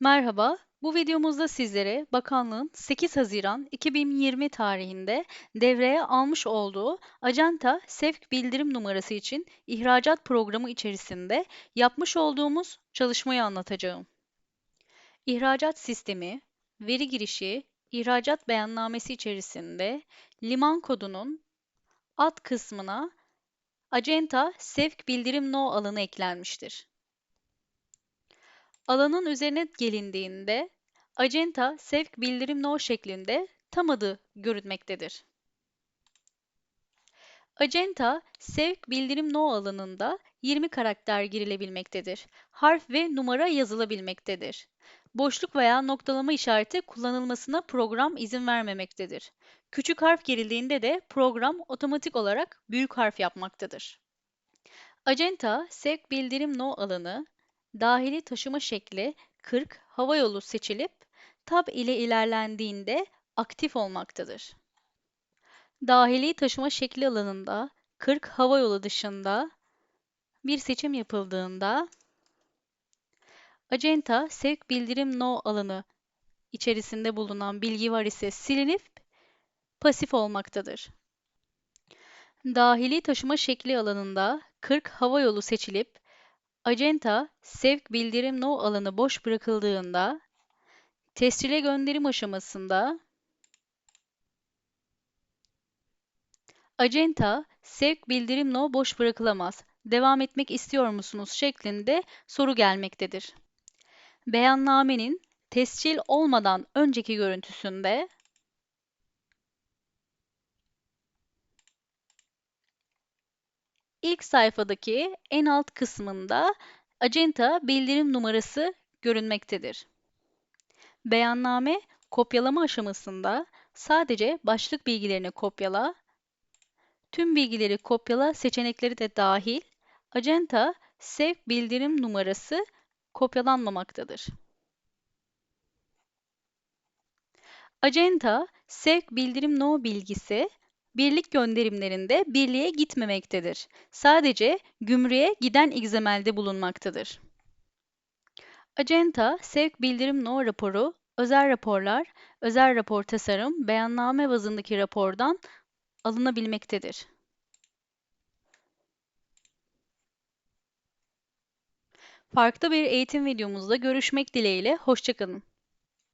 Merhaba, bu videomuzda sizlere bakanlığın 8 Haziran 2020 tarihinde devreye almış olduğu Acenta Sevk Bildirim numarası için ihracat programı içerisinde yapmış olduğumuz çalışmayı anlatacağım. İhracat sistemi, veri girişi, ihracat beyannamesi içerisinde liman kodunun alt kısmına Acenta Sevk Bildirim No alanı eklenmiştir. Alanın üzerine gelindiğinde Acenta Sevk Bildirim No şeklinde tam adı görünmektedir. Acenta Sevk Bildirim No alanında 20 karakter girilebilmektedir. Harf ve numara yazılabilmektedir. Boşluk veya noktalama işareti kullanılmasına program izin vermemektedir. Küçük harf girildiğinde de program otomatik olarak büyük harf yapmaktadır. Acenta Sevk Bildirim No alanı dahili taşıma şekli 40 havayolu seçilip tab ile ilerlendiğinde aktif olmaktadır. Dahili taşıma şekli alanında 40 havayolu dışında bir seçim yapıldığında Acenta sevk bildirim no alanı içerisinde bulunan bilgi var ise silinip pasif olmaktadır. Dahili taşıma şekli alanında 40 havayolu seçilip Acenta sevk bildirim no alanı boş bırakıldığında tescile gönderim aşamasında Acenta sevk bildirim no boş bırakılamaz. Devam etmek istiyor musunuz şeklinde soru gelmektedir. Beyannamenin tescil olmadan önceki görüntüsünde İlk sayfadaki en alt kısmında Acenta bildirim numarası görünmektedir. Beyanname kopyalama aşamasında sadece başlık bilgilerini kopyala, tüm bilgileri kopyala seçenekleri de dahil Acenta sevk bildirim numarası kopyalanmamaktadır. Acenta sevk bildirim no bilgisi birlik gönderimlerinde birliğe gitmemektedir. Sadece gümrüğe giden XML'de bulunmaktadır. Acenta sevk bildirim no raporu, özel raporlar, özel rapor tasarım, beyanname bazındaki rapordan alınabilmektedir. Farklı bir eğitim videomuzda görüşmek dileğiyle, hoşçakalın.